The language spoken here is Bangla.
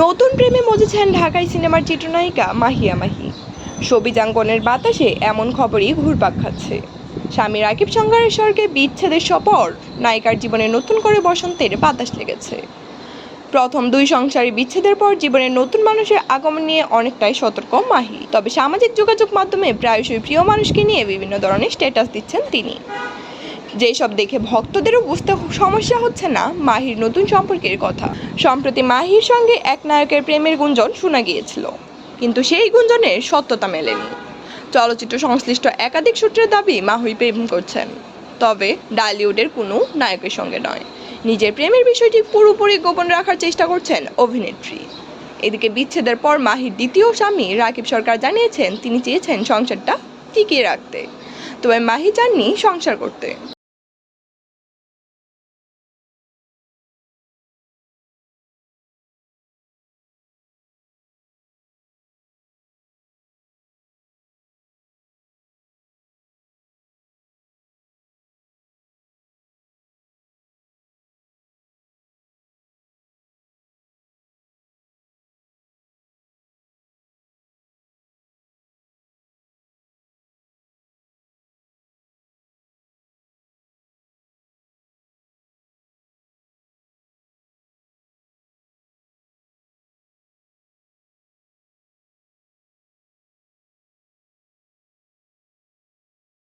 নতুন প্রেমে মজেছেন ঢাকাই সিনেমার চিত্রনায়িকা মাহিয়া মাহি। সবিজাঙ্গনের বাতাসে এমন খবরই ঘুরপাক খাচ্ছে। স্বামী রাকিব সংঘারের স্বর্গে বিচ্ছেদের পর নায়িকার জীবনে নতুন করে বসন্তের বাতাস লেগেছে। প্রথম দুই সংসারে বিচ্ছেদের পর জীবনের নতুন মানুষের আগমন নিয়ে অনেকটাই সতর্ক মাহি। তবে সামাজিক যোগাযোগ মাধ্যমে প্রায়শই প্রিয় মানুষকে নিয়ে বিভিন্ন ধরনের স্ট্যাটাস দিচ্ছেন তিনি। যেসব দেখে ভক্তদেরও বুঝতে সমস্যা হচ্ছে না মাহির নতুন সম্পর্কের কথা। সম্প্রতি মাহির সঙ্গে এক নায়কের প্রেমের গুঞ্জন শোনা গিয়েছিল। কিন্তু সেই গুঞ্জনের সত্যতা মেলেনি। চলচ্চিত্র সংশ্লিষ্ট একাধিক সূত্রের দাবি মাহি প্রেম করছেন। তবে ডালিউডের কোনো নায়কের সঙ্গে নয়। নিজের প্রেমের বিষয়টি পুরোপুরি গোপন রাখার চেষ্টা করছেন অভিনেত্রী। এদিকে বিচ্ছেদের পর মাহির দ্বিতীয় স্বামী রাকিব সরকার জানিয়েছেন, তিনি চেয়েছেন সংসারটা টিকিয়ে রাখতে। তবে মাহি চাননি সংসার করতে।